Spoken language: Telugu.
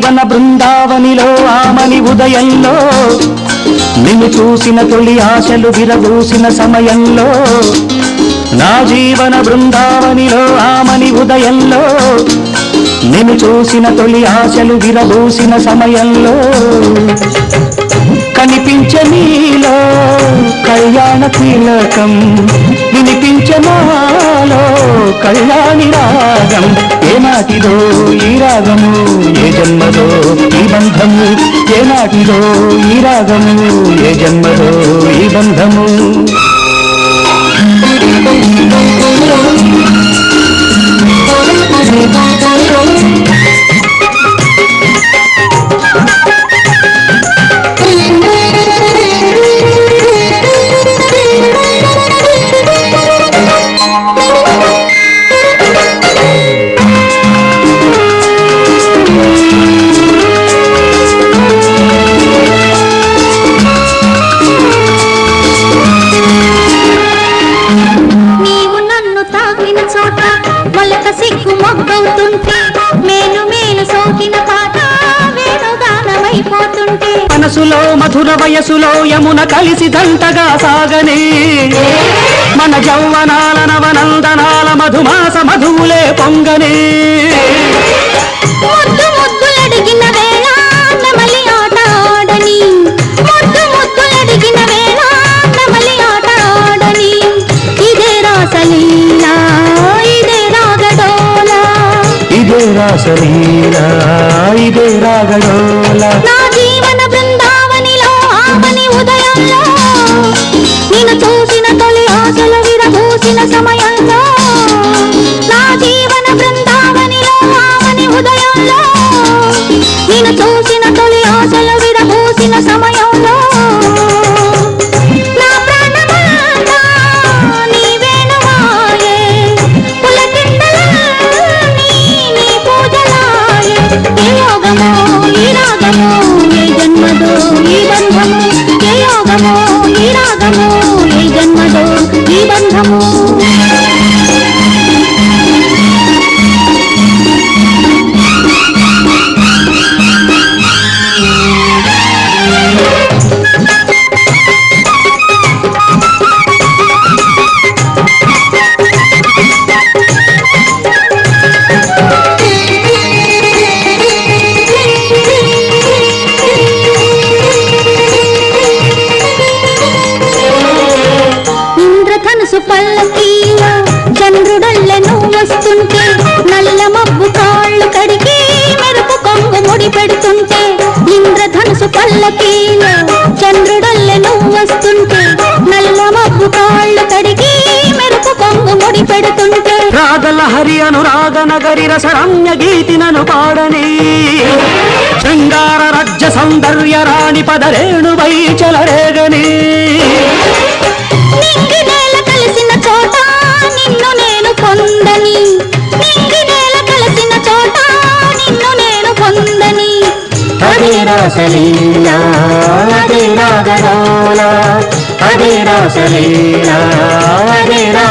బృందావనిలో ఆమని ఉదయంలో నిన్ను చూసిన తొలి ఆశలు విరబూసిన సమయంలో నా జీవన బృందావనిలో ఆమని ఉదయంలో నిన్ను చూసిన తొలి ఆశలు విరబూసిన సమయంలో కనిపించ నీలో కళ్యాణ తిలకం వినిపించ కళ్యాణి రాగం ఏనాటిదో ఈ రాగము ఏ జన్మదో ఈ బంధము ఏనాటిదో ఈ రాగము ఏ జన్మదో ఈ బంధము? సిగ్గు మొగ్గవుతుంటే మేలు మేలు సోకిన పాట వేణుగానమైపోతుంటే మనసులో మధుర వయసులో యమున కలిసి దంటగా సాగనే. మన జౌవనాల నవనందనాల మధుమాస మధువులే పొంగనే. ముద్దు ముద్దులడిగిన రాసలీల ఇదే రాగడోల. నా జీవన బృందావనిలో ఆమని ఉదయంలో నేను చూసిన తొలి ఆశలు విరబూసిన సమయంలో నా జీవన బృందావనిలో ఆమని ఉదయంలో నేను చూసిన తొలి ఆశలు ఇంద్రధనుసు పల్లకీలో వస్తుంటే నల్ల మబ్బు కాళ్ళు కడిగి మెరుపు కొంగు ముడి పెడుతుంటే ఇంద్రధనుసు పల్లకీలో చంద్రుడల్లెను వస్తుంటే నల్ల మబ్బు కాళ్ళు కడిగి మెరుపు కొంగు ముడి పెడుతుంటే. రాగలహరి అనురాగ నగరి రసరమ్య గీతినను పాడని. శృంగార రజ్య సౌందర్య రాణి పదరేణువై చలరేగని. రాసలీల అదే రాగడోల అదే రాసలీల అదే రా